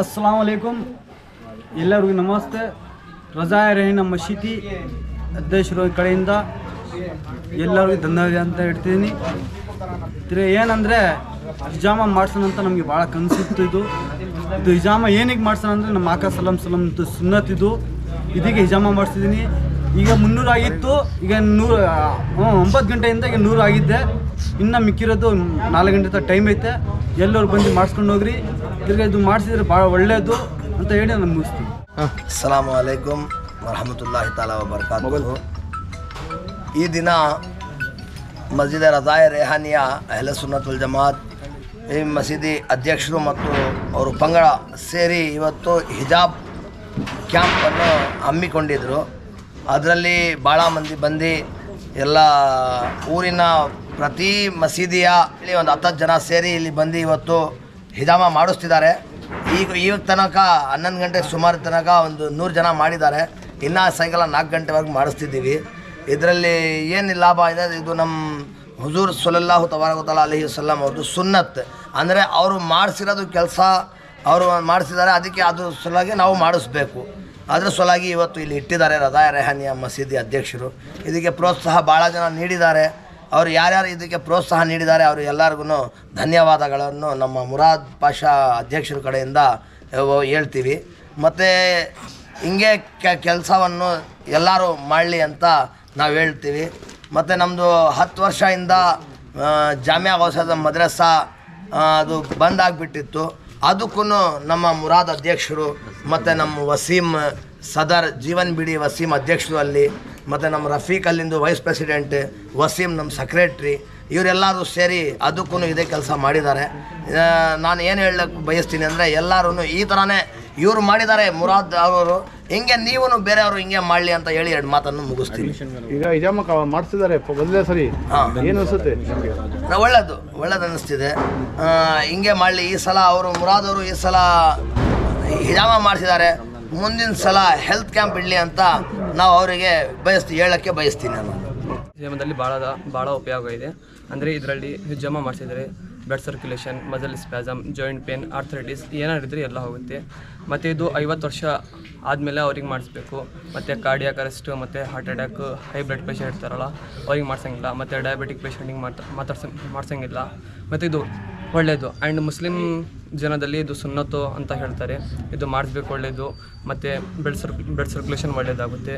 ಅಸ್ಸಲಾಂ ವಲೈಕುಮ್ ಎಲ್ಲರಿಗೂ ನಮಸ್ತೆ. ರಜಾಯ ರಹೀನ ಮಸೀದಿ ಅಧ್ಯಕ್ಷರ ಕಡೆಯಿಂದ. ಎಲ್ಲರಿಗೂ ಧನ್ಯವಾದ ಅಂತ ಹೇಳ್ತಿದ್ದೀನಿ ತಿರು ಏನಂದರೆ, ಹಿಜಾಮ ಮಾಡ್ಸೋಣ ಅಂತ ನಮಗೆ ಭಾಳ ಕನಸಿತ್ತು ಇದು. ಇದು ಹಿಜಾಮ ಏನಿಗೆ ಮಾಡ್ಸೋಣ ಅಂದರೆ ನಮ್ಮ ಸಲಂ ಸಲಾಂ ಸುನ್ನತ್ ಇದು. ಇದೀಗ ಹಿಜಾಮ ಮಾಡಿಸಿದ್ದೀನಿ. ಈಗ ಮುನ್ನೂರು ಆಗಿತ್ತು. ಈಗ ನೂರು ಒಂಬತ್ತು ಗಂಟೆಯಿಂದ ಈಗ ನೂರು ಆಗಿದ್ದೆ. ಇನ್ನು ಮಿಕ್ಕಿರೋದು ನಾಲ್ಕು ಗಂಟೆ ತನಕ ಟೈಮ್ ಐತೆ. ಎಲ್ಲರೂ ಬಂದು ಮಾಡಿಸ್ಕೊಂಡು ಹೋಗ್ರಿ. ತಿರ್ಗಿ ಇದು ಮಾಡಿಸಿದ್ರೆ ಭಾಳ ಒಳ್ಳೆಯದು ಅಂತ ಹೇಳಿ ನಾನು ಮುಗಿಸ್ತೀನಿ. ಅಸ್ಸಲಾಮು ಅಲೈಕುಮ್ ವರಹಮತುಲ್ಲಾಹಿ ತಾಲಾ ವಬರ್ಕಾತು ಈ ದಿನ ಮಸ್ಜಿದ್ ರಜಾಯ ರೆಹಾನಿಯ ಅಹ್ಲ ಸುನ್ನತುಲ್ ಜಮಾತ್ ಈ ಮಸೀದಿ ಅಧ್ಯಕ್ಷರು ಮತ್ತು ಅವರು ಪಂಗಡ ಸೇರಿ ಇವತ್ತು ಹಿಜಾಬ್ ಕ್ಯಾಂಪನ್ನು ಹಮ್ಮಿಕೊಂಡಿದ್ದರು ಅದರಲ್ಲಿ ಭಾಳ ಮಂದಿ ಬಂದು ಎಲ್ಲ ಊರಿನ ಪ್ರತಿ ಮಸೀದಿಯ ಇಲ್ಲಿ ಒಂದು ಹತ್ತತ್ತು ಜನ ಸೇರಿ ಇಲ್ಲಿ ಬಂದು ಇವತ್ತು ಹಿಜಾಮ ಮಾಡಿಸ್ತಿದ್ದಾರೆ. ಈಗ ಈಗ ತನಕ ಹನ್ನೊಂದು ಗಂಟೆ ಸುಮಾರು ತನಕ ಒಂದು ನೂರು ಜನ ಮಾಡಿದ್ದಾರೆ. ಇನ್ನೂ ಸಾಯಂಕಾಲ ನಾಲ್ಕು ಗಂಟೆವರೆಗೆ ಮಾಡಿಸ್ತಿದ್ದೀವಿ. ಇದರಲ್ಲಿ ಏನು ಲಾಭ ಇದೆ? ಇದು ನಮ್ಮ ಹುಜೂರ್ ಸುಲಲ್ಲಾಹು ತಬಾರಕತಲ ಅಲಿ ವಸಲ್ಲಂ ಅವ್ರದ್ದು ಸುನ್ನತ್. ಅಂದರೆ ಅವರು ಮಾಡಿಸಿರೋದು ಕೆಲಸ, ಅವರು ಮಾಡಿಸಿದ್ದಾರೆ, ಅದಕ್ಕೆ ಅದು ಸಲುವಾಗಿ ನಾವು ಮಾಡಿಸ್ಬೇಕು. ಅದ್ರ ಸಲುವಾಗಿ ಇವತ್ತು ಇಲ್ಲಿ ಇಟ್ಟಿದ್ದಾರೆ ರದಾಯ ರೆಹಾನಿಯ ಮಸೀದಿ ಅಧ್ಯಕ್ಷರು. ಇದಕ್ಕೆ ಪ್ರೋತ್ಸಾಹ ಭಾಳ ಜನ ನೀಡಿದ್ದಾರೆ. ಅವರು ಯಾರ್ಯಾರು ಇದಕ್ಕೆ ಪ್ರೋತ್ಸಾಹ ನೀಡಿದ್ದಾರೆ, ಅವರು ಎಲ್ಲರಿಗೂ ಧನ್ಯವಾದಗಳನ್ನು ನಮ್ಮ ಮುರಾದ್ ಪಾಷಾ ಅಧ್ಯಕ್ಷರ ಕಡೆಯಿಂದ ಹೇಳ್ತೀವಿ. ಮತ್ತು ಹಿಂಗೆ ಕೆಲಸವನ್ನು ಎಲ್ಲರೂ ಮಾಡಲಿ ಅಂತ ನಾವು ಹೇಳ್ತೀವಿ. ಮತ್ತು ನಮ್ಮದು ಹತ್ತು ವರ್ಷದಿಂದ ಜಾಮಿಯಾ ಔಷಧ ಮದ್ರಸಾ ಅದು ಅದು ಬಂದಾಗಿಬಿಟ್ಟಿತ್ತು ಅದಕ್ಕೂ ನಮ್ಮ ಮುರಾದ್ ಅಧ್ಯಕ್ಷರು ಮತ್ತು ನಮ್ಮ ವಸೀಮ್ ಸದರ್, ಜೀವನ್ ಬಿಡಿ ವಸೀಮ್ ಅಧ್ಯಕ್ಷರು ಅಲ್ಲಿ ಮತ್ತು ನಮ್ಮ ರಫೀಕ್ ಅಲ್ಲಿಂದು ವೈಸ್ ಪ್ರೆಸಿಡೆಂಟ್ ವಸೀಮ್ ನಮ್ಮ ಸೆಕ್ರೆಟ್ರಿ ಇವರೆಲ್ಲರೂ ಸೇರಿ ಅದಕ್ಕೂ ಇದೇ ಕೆಲಸ ಮಾಡಿದ್ದಾರೆ. ನಾನು ಏನು ಹೇಳಕ್ಕೆ ಬಯಸ್ತೀನಿ ಅಂದರೆ ಎಲ್ಲರೂ ಈ ಥರನೇ ಇವರು ಮಾಡಿದ್ದಾರೆ ಮುರಾದ್ ಅವರು. ಹಿಂಗೆ ನೀವು ಬೇರೆಯವರು ಹಿಂಗೆ ಮಾಡಲಿ ಅಂತ ಹೇಳಿ ಎರಡು ಮಾತನ್ನು ಮುಗಿಸ್ತೀನಿ. ಈಗ ಇಜಾಮಕ್ ಮಾಡಿಸಿದ್ದಾರೆ ಒಂದೇ ಸರಿ. ಹಾಂ. ಏನು ಅನಿಸುತ್ತೆ? ಒಳ್ಳೇದು ಒಳ್ಳೇದು ಅನ್ನಿಸ್ತಿದೆ ಹಿಂಗೆ ಮಾಡಲಿ ಈ ಸಲ ಅವರು ಮುರಾದ್ ಅವರು ಈ ಸಲ ಹಿಜಾಮ ಮಾಡಿಸಿದ್ದಾರೆ. ಮುಂದಿನ ಸಲ ಹೆಲ್ತ್ ಕ್ಯಾಂಪ್ ಇಡಲಿ ಅಂತ ನಾವು ಅವರಿಗೆ ಬಯಸ್ತೀವಿ ಹೇಳೋಕ್ಕೆ ಬಯಸ್ತೀನಿ ನಾನು. ಜೀವನದಲ್ಲಿ ಭಾಳ ಭಾಳ ಉಪಯೋಗ ಇದೆ. ಅಂದರೆ ಇದರಲ್ಲಿ ಜಮಾ ಮಾಡಿಸಿದರೆ blood circulation muscle spasm joint pain arthritis ಏನಾರಿದ್ರೆ ಎಲ್ಲ ಹೋಗುತ್ತೆ. ಮತ್ತು ಇದು ಐವತ್ತು ವರ್ಷ ಆದಮೇಲೆ ಅವ್ರಿಗೆ ಮಾಡಿಸ್ಬೇಕು. ಮತ್ತು ಕಾರ್ಡಿಯಾಕ್ ಅರೆಸ್ಟು ಮತ್ತು heart attack high blood pressure ಇರ್ತಾರಲ್ಲ, ಅವ್ರಿಗೆ ಮಾಡ್ಸೋಂಗಿಲ್ಲ. ಮತ್ತು ಡಯಾಬಿಟಿಕ್ ಪೇಷಂಟಿಗೆ ಮಾತಾ ಮಾತಾಡ್ಸ ಮಾಡ್ಸಂಗಿಲ್ಲ. ಮತ್ತು ಇದು ಒಳ್ಳೆಯದು ಆ್ಯಂಡ್ ಮುಸ್ಲಿಂ ಜನದಲ್ಲಿ ಇದು ಸುನ್ನತ್ತು ಅಂತ ಹೇಳ್ತಾರೆ. ಇದು ಮಾಡಿಸ್ಬೇಕು ಒಳ್ಳೆಯದು ಮತ್ತು ಬ್ಲಡ್ ಸರ್ಕ್ ಬ್ಲಡ್ ಸರ್ಕ್ಯುಲೇಷನ್ ಒಳ್ಳೆಯದಾಗುತ್ತೆ